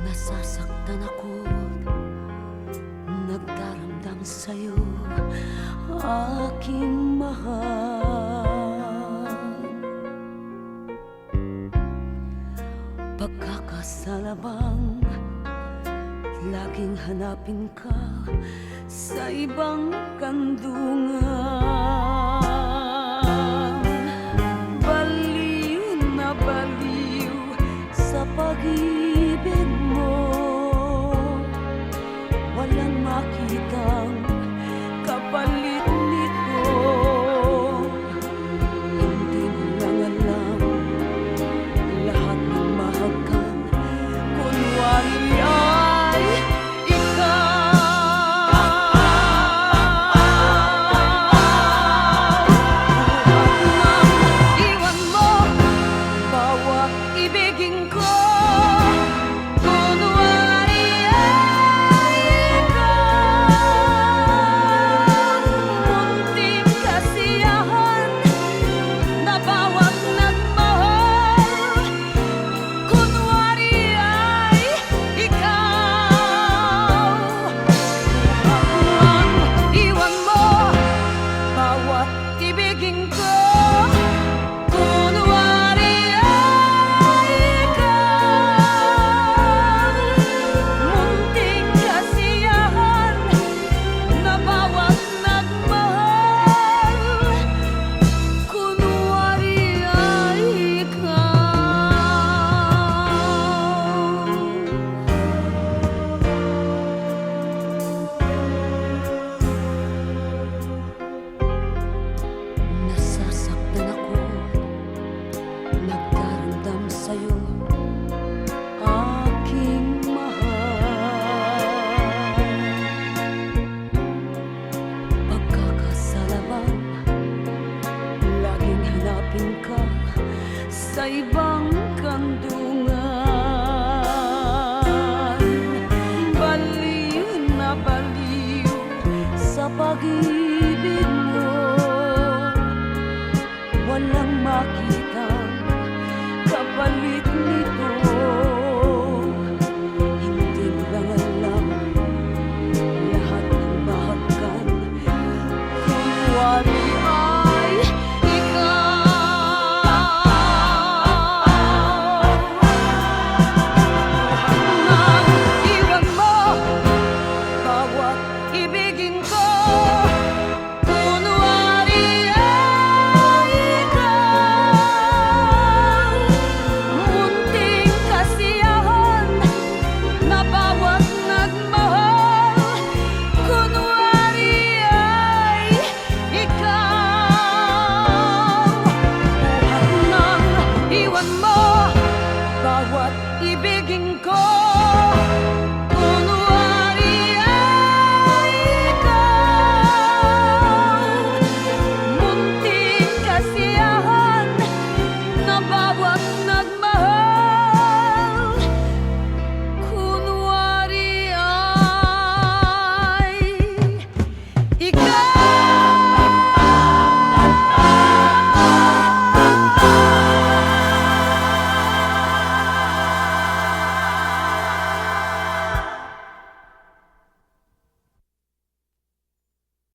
Nasasaktan ako. Nagdaramdam sa'yo Aking mahal. Pagkakasala bang Laging hanapin ka Sa ibang kandungan. ibang kandungan. Baliw na baliw sa pag-ibig mo. Walang makita kapalit nito. Hindi lang alam lahat ng bahagkan. Kung wala What ibigin ko.